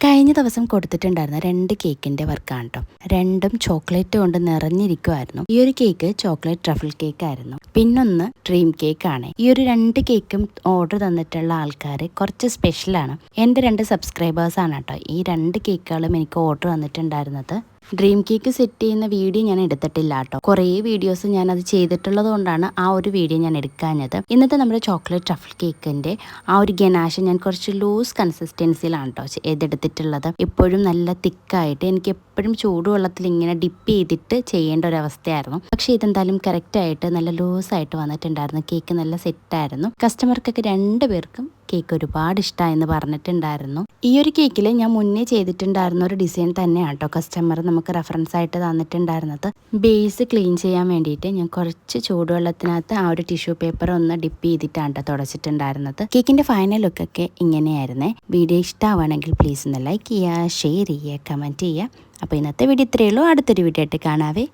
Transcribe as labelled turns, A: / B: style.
A: കഴിഞ്ഞ ദിവസം കൊടുത്തിട്ടുണ്ടായിരുന്ന രണ്ട് കേക്കിന്റെ വർക്കാണ് കേട്ടോ രണ്ടും ചോക്ലേറ്റ് കൊണ്ട് നിറഞ്ഞിരിക്കുമായിരുന്നു ഈ ഒരു കേക്ക് ചോക്ലേറ്റ് ട്രഫിൾ കേക്ക് ആയിരുന്നു. പിന്നൊന്ന് ഡ്രീം കേക്ക് ആണ്. ഈ ഒരു രണ്ട് കേക്കും ഓർഡർ തന്നിട്ടുള്ള ആൾക്കാർ കുറച്ച് സ്പെഷ്യലാണ് എന്റെ രണ്ട് സബ്സ്ക്രൈബേഴ്സ് ആണ് കേട്ടോ ഈ രണ്ട് കേക്കുകളും എനിക്ക് ഓർഡർ തന്നിട്ടുണ്ടായിരുന്നത് ഡ്രീം കേക്ക് സെറ്റ് ചെയ്യുന്ന വീഡിയോ ഞാൻ എടുത്തിട്ടില്ല കേട്ടോ. കുറേ വീഡിയോസ് ഞാൻ അത് ചെയ്തിട്ടുള്ളത് കൊണ്ടാണ് ആ ഒരു വീഡിയോ ഞാൻ എടുക്കാഞ്ഞത്. ഇന്നത്തെ നമ്മുടെ ചോക്ലേറ്റ് ട്രഫിൾ കേക്കിന്റെ ആ ഒരു ഗനാശ ഞാൻ കുറച്ച് ലൂസ് കൺസിസ്റ്റൻസിയിലാണ് കേട്ടോ ചെയ്തെടുത്തിട്ടുള്ളത് എപ്പോഴും നല്ല തിക്കായിട്ട് എനിക്ക് എപ്പോഴും ചൂടുവെള്ളത്തിൽ ഇങ്ങനെ ഡിപ്പ് ചെയ്തിട്ട് ചെയ്യേണ്ട ഒരു അവസ്ഥയായിരുന്നു. പക്ഷേ ഇതെന്തായാലും കറക്റ്റായിട്ട് നല്ല ലൂസായിട്ട് വന്നിട്ടുണ്ടായിരുന്നു. കേക്ക് നല്ല സെറ്റായിരുന്നു കസ്റ്റമർക്കൊക്കെ രണ്ട് പേർക്കും കേക്ക് ഒരുപാട് ഇഷ്ടമായെന്ന് പറഞ്ഞിട്ടുണ്ടായിരുന്നു. ഈ ഒരു കേക്കിൽ ഞാൻ മുന്നേ ചെയ്തിട്ടുണ്ടായിരുന്ന ഒരു ഡിസൈൻ തന്നെയാണ് കേട്ടോ കസ്റ്റമർ നമുക്ക് റെഫറൻസ് ആയിട്ട് തന്നിട്ടുണ്ടായിരുന്നത്. ബേസ് ക്ലീൻ ചെയ്യാൻ വേണ്ടിയിട്ട് ഞാൻ കുറച്ച് ചൂടുവെള്ളത്തിനകത്ത് ആ ഒരു ടിഷ്യൂ പേപ്പർ ഒന്ന് ഡിപ്പ് ചെയ്തിട്ടാണ് കേട്ടോ തുടച്ചിട്ടുണ്ടായിരുന്നത്. കേക്കിന്റെ ഫൈനൽ ലുക്കൊക്കെ ഇങ്ങനെയായിരുന്നേ. വീഡിയോ ഇഷ്ടമാവുകയാണെങ്കിൽ പ്ലീസ് ഒന്ന് ലൈക്ക് ചെയ്യുക ഷെയർ ചെയ്യുക കമന്റ് ചെയ്യുക. അപ്പോൾ ഇന്നത്തെ വീഡിയോ ഇത്രയേ ഉള്ളൂ. അടുത്തൊരു വീഡിയോ ആയിട്ട് കാണാവേ.